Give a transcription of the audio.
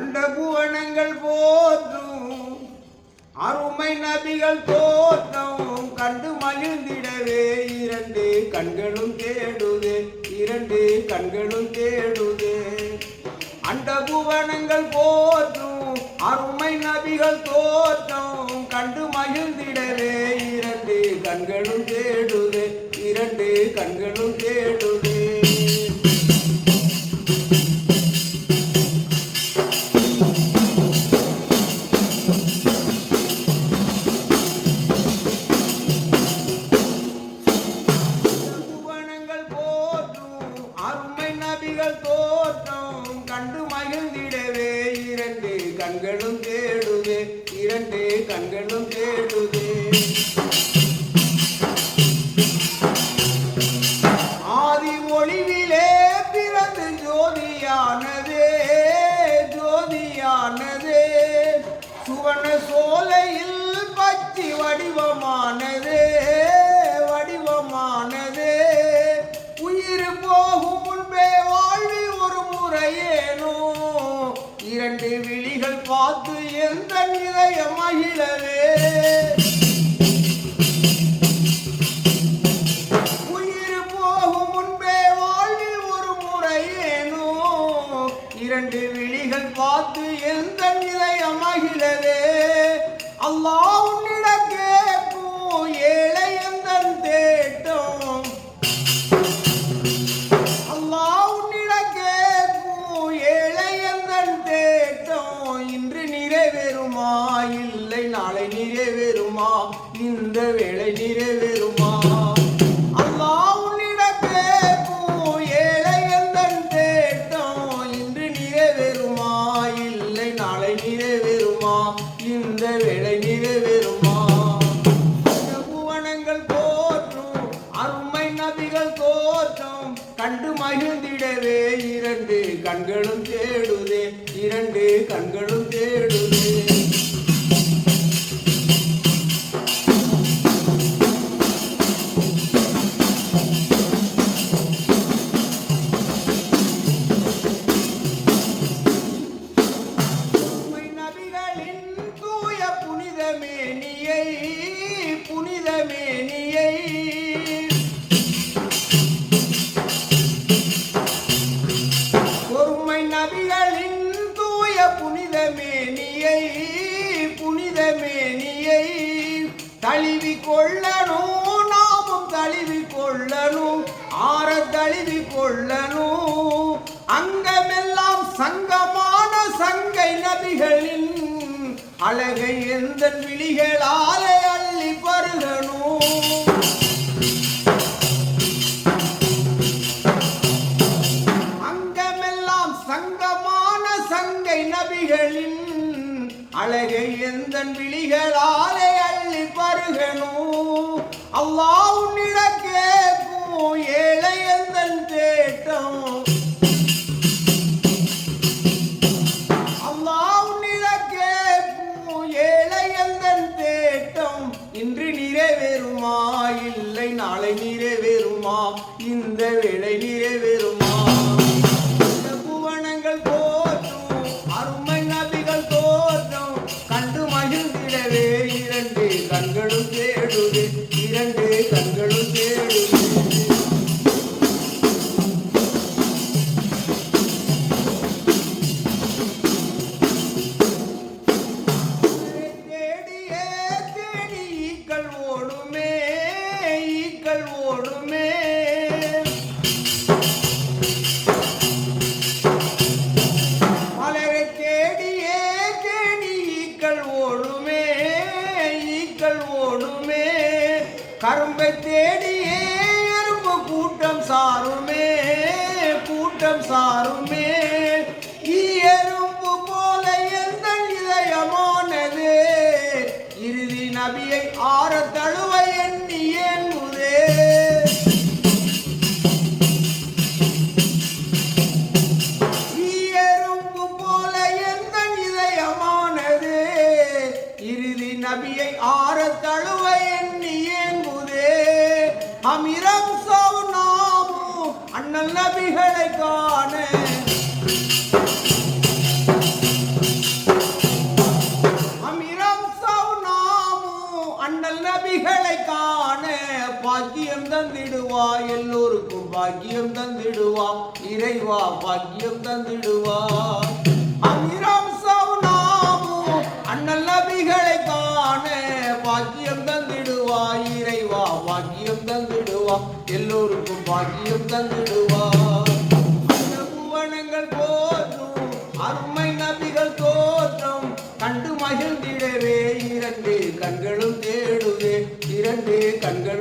அண்டபுவனங்கள் போற்றும் அருமை நபிகள் தோற்றம் கண்டு மகிழ்ந்திடவே இரண்டு கண்களும் தேடுதே இரண்டு கண்களும் தேடுதே. அண்டபுவனங்கள் போற்றும் அருமை நபிகள் தோற்றம் கண்டு மகிழ்ந்திடவே இரண்டு கண்களும் தேடுதே இரண்டு கண்களும் தேடுதே. தோற்றம் கண்டு மகிழ்ந்திடவே. இரண்டு கண்களும் தேடுதே. இரண்டு கண்களும் தேடுதே. ஆதி ஒளிவிலே பிறந்து ஜோதியானதே. ஜோதியானதே. சுவன சோலையில் பச்சி வடிவமானதே. இரண்டு விழிகள் பார்த்து எந்த நிறைய மகிழவே? உயிர் போகும் முன்பே வாழ்வில் ஒரு முறையேனோ இரண்டு விழிகள் பார்த்து எந்த நிறைய மகிழவே? அல்லாஹ் இல்லை நாளை நிறைவேறுமா? இந்த வேலை நிறைவேறுமா? அல்லாஹ் உன்னிட ஏழை எந்தன் தேட்டம் இன்று நிறைவேறுமா? இல்லை நாளை நிறைவேறுமா? இந்த வேளை நிறைவேறுமா? புவனங்கள் போற்றும் அருமை நபிகள் தோற்றம் கண்டு மகிழ்ந்திடவே இரண்டு கண்களும் தேடுதே இரண்டு கண்களும் தேடுதே. thank you. தழுவி கொள்ளணும் அங்கமெல்லாம் சங்கமான சங்கை நபிகளின் அழகை எந்த விழிகளாலே அள்ளி பருகணும் அங்கமெல்லாம் சங்கமான சங்கை நபிகளின் அழகை எந்த விழிகளாலே அள்ளி பருகணும் அல்லாஹ் உன்னிட கேட்கும் ஏழை நிறைவேறுமா? இல்லை நாளை நிறைவேறுமா? இந்த வேளை நிறைவேறுமா? புவனங்கள் போற்றும் அருமை நபிகள் தோற்றம் கண்டு மகிழ்ந்திடவே இரண்டு கண்களும் தேடும். கரும்பை தேடியே எறும்பு கூட்டம் சாருமே கூட்டம் சாருமே. ஈ எறும்பு போல எந்த இதயமானது? இறுதி நபியை ஆரத்த அமிரம் சவுனாமும் அண்ணல் நபிகளை காண. அமிரம் சவுனாமும் அண்ணல் நபிகளை காண. பாக்கியம் தந்திடுவா எல்லோருக்கும் பாக்கியம் தந்திடுவா. இறைவா பாக்கியம் தந்திடுவா. எல்லோருக்கும் பாக்கியம் புவனங்கள் போற்றும் அருமை நபிகள் தோற்றம் கண்டு மகிழ்ந்திடவே இரண்டு கண்களும் தேடுவே இரண்டு இரண்டு கண்களும்